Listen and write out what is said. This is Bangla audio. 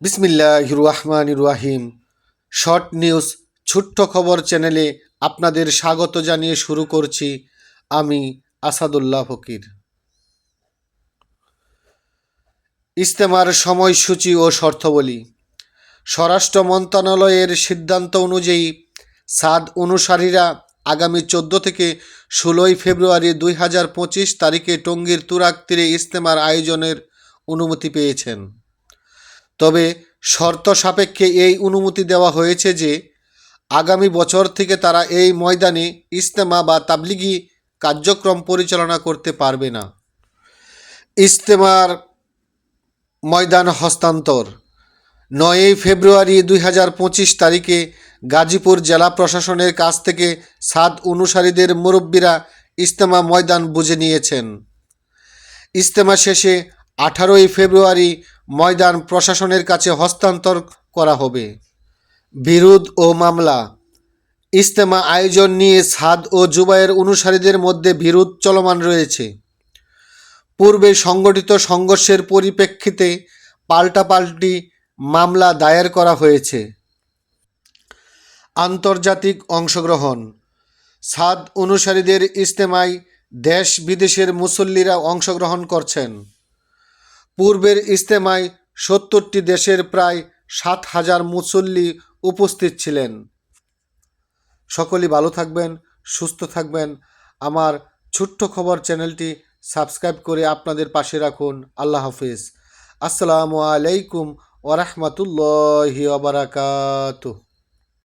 বিসমিল্লাহ রহমান রাহিম শর্ট নিউজ, ছোট্ট খবর চ্যানেলে আপনাদের স্বাগত জানিয়ে শুরু করছি আমি আসাদুল্লাহ ফকির। ইস্তেমার সময়সূচি ও শর্তাবলী। স্বরাষ্ট্র মন্ত্রণালয়ের সিদ্ধান্ত অনুযায়ী সাদ অনুসারীরা আগামী চোদ্দ থেকে ষোলোই ফেব্রুয়ারি দুই হাজার পঁচিশ তারিখে টঙ্গীর তুরাক তীরে ইস্তেমার আয়োজনের অনুমতি পেয়েছেন। তবে শর্ত সাপেক্ষে এই অনুমতি দেওয়া হয়েছে যে আগামী বছর থেকে তারা এই ময়দানে ইস্তেমা বা তাবলিগি কার্যক্রম পরিচালনা করতে পারবে না। ইস্তেমার ময়দান হস্তান্তর। নয়ই ফেব্রুয়ারি দুই হাজার পঁচিশ তারিখে গাজীপুর জেলা প্রশাসনের কাছ থেকে সাদ অনুসারীদের মুরব্বীরা ইস্তেমা ময়দান বুঝে নিয়েছেন। ইস্তেমা শেষে আঠারোই ফেব্রুয়ারি ময়দান প্রশাসনের কাছে হস্তান্তর করা হবে। বিরোধ ও মামলা। ইস্তেমা আয়োজন নিয়ে সাদ ও জুবাইয়ের অনুসারীদের মধ্যে বিরোধ চলমান রয়েছে। পূর্বে সংগঠিত সংঘর্ষের পরিপ্রেক্ষিতে পাল্টাপাল্টি মামলা দায়ের করা হয়েছে। আন্তর্জাতিক অংশগ্রহণ। সাদ অনুসারীদের ইস্তেমায় দেশ বিদেশের মুসল্লিরা অংশগ্রহণ করছেন। পূর্বের ইস্তেমায় সত্তরটি দেশের প্রায় সাত হাজার মুসল্লি উপস্থিত ছিলেন। সকলেই ভালো থাকবেন, সুস্থ থাকবেন। আমার ছোট্ট খবর চ্যানেলটি সাবস্ক্রাইব করে আপনাদের পাশে রাখুন। আল্লাহ হাফিজ। আসসালামু আলাইকুম ওরহমতুল্লাহি ওবরাকাতুহ